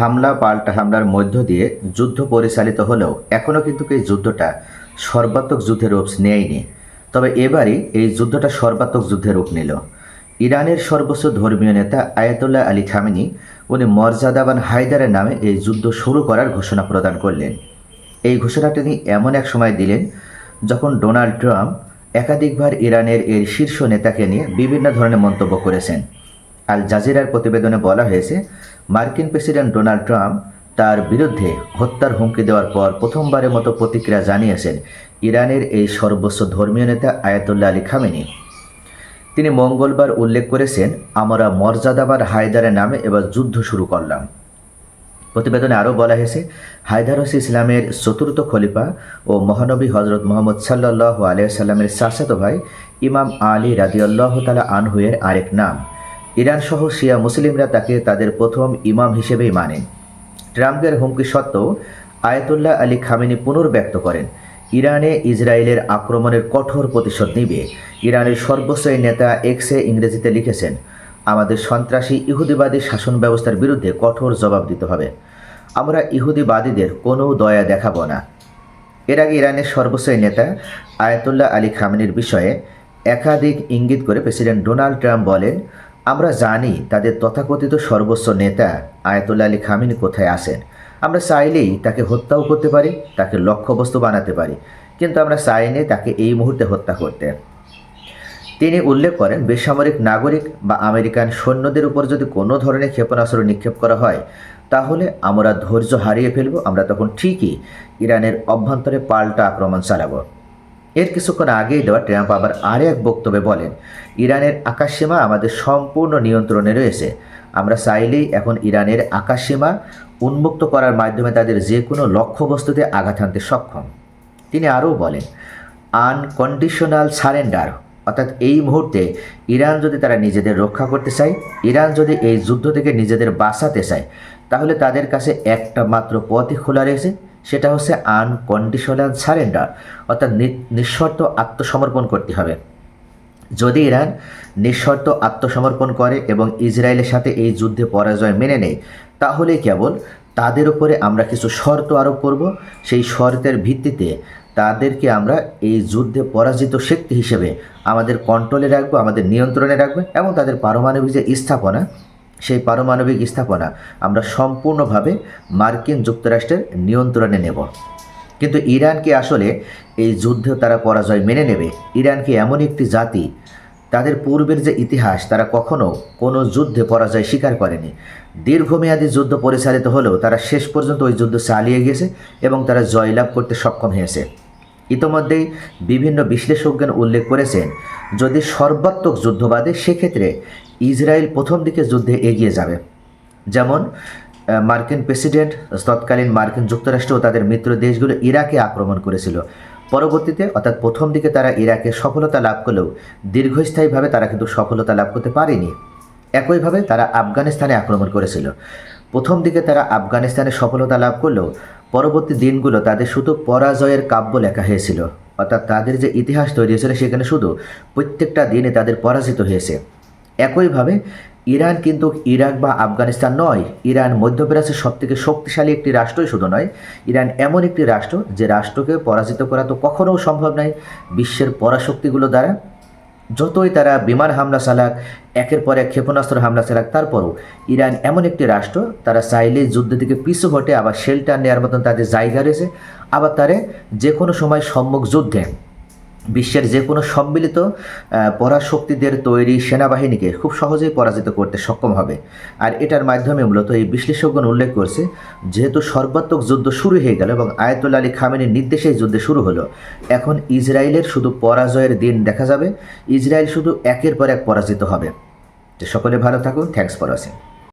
হামলা, পাল্টা হামলার মধ্য দিয়ে যুদ্ধ পরিচালিত হলেও এখনও কিন্তু এই যুদ্ধটা সর্বাত্মক যুদ্ধের রূপ নেয়নি। তবে এবারই এই যুদ্ধটা সর্বাত্মক যুদ্ধের রূপ নিল। ইরানের সর্বোচ্চ ধর্মীয় নেতা আয়াতুল্লাহ আলী খামেনি উনি মর্যাদাবান হায়দারের নামে এই যুদ্ধ শুরু করার ঘোষণা প্রদান করলেন। এই ঘোষণাটি তিনি এমন এক সময় দিলেন যখন ডোনাল্ড ট্রাম্প একাধিকবার ইরানের এর শীর্ষ নেতাকে নিয়ে বিভিন্ন ধরনের মন্তব্য করেছেন। আল জাজিরার প্রতিবেদনে বলা হয়েছে, মার্কিন প্রেসিডেন্ট ডোনাল্ড ট্রাম্প তার বিরুদ্ধে হত্যার হুমকি দেওয়ার পর প্রথমবারের মতো প্রতিক্রিয়া জানিয়েছেন ইরানের এই সর্বোচ্চ ধর্মীয় নেতা আয়াতুল্লাহ আলী খামেনি। তিনি মঙ্গলবার উল্লেখ করেছেন, আমরা মর্যাদাবার হায়দারের নামে এবার যুদ্ধ শুরু করলাম। প্রতিবেদনে আরও বলা হয়েছে, হায়দার হোসে ইসলামের চতুর্থ খলিফা ও মহানবী হজরত মোহাম্মদ সাল্লাহ আলিয়াল্লামের চাচাতো ভাই ইমাম আলী রাদিউল্লাহ তালা আনহুয়ের আরেক নাম। ইরান সহ শিয়া মুসলিমরা তাকে তাদের প্রথম ইমাম হিসেবেই মানেন ট্রাম্পের হুমকি সত্ত্বেও আয়াতুল্লাহ আলী খামেনি পুনর্ব্যক্ত করেন। ইরানে ইসরায়েলের আক্রমণের কঠোর প্রতিশোধ নিবে। ইরানের সর্বোচ্চ নেতা এক্সে ইংরেজিতে লিখেছেন, আমাদের সন্ত্রাসী ইহুদিবাদী শাসন ব্যবস্থার বিরুদ্ধে কঠোর জবাব দিতে হবে। আমরা ইহুদিবাদীদের কোনো দয়া দেখাব না। এর আগে ইরানের সর্বোচ্চ নেতা আয়াতুল্লাহ আলী খামেনির বিষয়ে একাধিক ইঙ্গিত করে প্রেসিডেন্ট ডোনাল্ড ট্রাম্প বলেন আমরা জানি তাদের তথাকথিত সর্বোচ্চ নেতা আয়াতুল্লাহ আলী খামিনি কোথায় আসেন আমরা চাইলেই তাকে হত্যাও করতে পারি, তাকে লক্ষ্যবস্তু বানাতে পারি, কিন্তু আমরা চাইনি তাকে এই মুহূর্তে হত্যা করতে। তিনি উল্লেখ করেন, বেসামরিক নাগরিক বা আমেরিকান সৈন্যদের উপর যদি কোনো ধরনের ক্ষেপণাস্ত্র নিক্ষেপ করা হয়, তাহলে আমরা ধৈর্য হারিয়ে ফেলব, আমরা তখন ঠিকই ইরানের অভ্যন্তরে পাল্টা আক্রমণ চালাবো। এর কিছুক্ষণ আগেই দেওয়া ট্রাম্প আবার আর এক বক্তব্যে বলেন, ইরানের আকাশসীমা আমাদের সম্পূর্ণ নিয়ন্ত্রণে রয়েছে। আমরা চাইলেই এখন ইরানের আকাশসীমা উন্মুক্ত করার মাধ্যমে তাদের যে কোনো লক্ষ্যবস্তুতে আঘাত হানতে সক্ষম। তিনি আরও বলেন, আনকন্ডিশনাল সারেন্ডার, অর্থাৎ এই মুহূর্তে ইরান যদি তারা নিজেদের রক্ষা করতে চায়, ইরান যদি এই যুদ্ধ থেকে নিজেদের বাঁচাতে চায়, তাহলে তাদের কাছে একটা মাত্র পথই খোলা রয়েছে। সেটা হচ্ছে আনকন্ডিশনাল সারেন্ডার অর্থাৎ নিঃশর্ত আত্মসমর্পণ করতে হবে। যদি ইরান নিঃশর্ত আত্মসমর্পণ করে এবং ইসরায়েলের সাথে এই যুদ্ধে পরাজয় মেনে নেয়, তাহলে কেবল তাদের উপরে আমরা কিছু শর্ত আরোপ করব। সেই শর্তের ভিত্তিতে তাদেরকে আমরা এই যুদ্ধে পরাজিত শক্তি হিসেবে আমাদের কন্ট্রোলে রাখব, আমাদের নিয়ন্ত্রণে রাখব এবং তাদের পারমাণবিক যে স্থাপনা সেই পারমাণবিক স্থাপনা আমরা সম্পূর্ণভাবে মার্কিন যুক্তরাষ্ট্রের নিয়ন্ত্রণে নেব। কিন্তু ইরানকে আসলে এই যুদ্ধে তারা পরাজয় মেনে নেবে। ইরানকে এমন একটি জাতি, তাদের পূর্বের যে ইতিহাস, তারা কখনো কোনো যুদ্ধে পরাজয় স্বীকার করেনি। দীর্ঘমেয়াদী যুদ্ধ পরিচালিত হলেও তারা শেষ পর্যন্ত ওই যুদ্ধ চালিয়ে গেছে এবং তারা জয়লাভ করতে সক্ষম হয়েছে। ইতোমধ্যেই বিভিন্ন বিশ্লেষকগণ উল্লেখ করেছেন, যদি সর্বাত্মক যুদ্ধ বাদে সেক্ষেত্রে ইসরায়েল প্রথম দিকে যুদ্ধে এগিয়ে যাবে। যেমন মার্কিন প্রেসিডেন্ট, তৎকালীন মার্কিন যুক্তরাষ্ট্র ও তাদের মিত্র দেশগুলো ইরাকে আক্রমণ করেছিল। পরবর্তীতে, অর্থাৎ প্রথম দিকে তারা ইরাকে সফলতা লাভ করলেও দীর্ঘস্থায়ীভাবে তারা কিন্তু সফলতা লাভ করতে পারেনি। একইভাবে তারা আফগানিস্তানে আক্রমণ করেছিল। প্রথম দিকে তারা আফগানিস্তানে সফলতা লাভ করলেও পরবর্তী দিনগুলো তাদের শুধু পরাজয়ের কাব্য লেখা হয়েছিল। অর্থাৎ তাদের যে ইতিহাস তৈরি হয়েছিল, সেখানে শুধু প্রত্যেকটা দিনে তাদের পরাজিত হয়েছে। একইভাবে ইরান কিন্তু ইরাক বা আফগানিস্তান নয়, ইরান মধ্যপ্রাচ্যের সবথেকে শক্তিশালী একটি রাষ্ট্রই শুধু নয়, ইরান এমন একটি রাষ্ট্র যে রাষ্ট্রকে পরাজিত করা তো কখনও সম্ভব নয়। বিশ্বের পরাশক্তিগুলো দ্বারা যতই তারা বিমান হামলা চালাক, একের পর এক ক্ষেপণাস্ত্র হামলা চালাক, তারপরও ইরান এমন একটি রাষ্ট্র, তারা চাইলে যুদ্ধ থেকে পিছু হটে, আবার শেল্টার নেওয়ার মতন তাদের জায়গা রয়েছে, আবার তারে যে কোনো সময় সম্মুখ যুদ্ধে বিশ্বের যে কোনো সম্মিলিত পরাশক্তিদের তৈরি সেনাবাহিনীকে খুব সহজেই পরাজিত করতে সক্ষম হবে। আর এটার মাধ্যমে মূলত এই বিশ্লেষকগণ উল্লেখ করছে, যেহেতু সর্বাত্মক যুদ্ধ শুরু হয়ে গেল এবং আয়তুল আলী খামেনের নির্দেশেই যুদ্ধ শুরু হলো, এখন ইসরায়েলের শুধু পরাজয়ের দিন দেখা যাবে। ইসরায়েল শুধু একের পর এক পরাজিত হবে। সকলে ভালো থাকুন থ্যাংকস ফর ওয়াচিং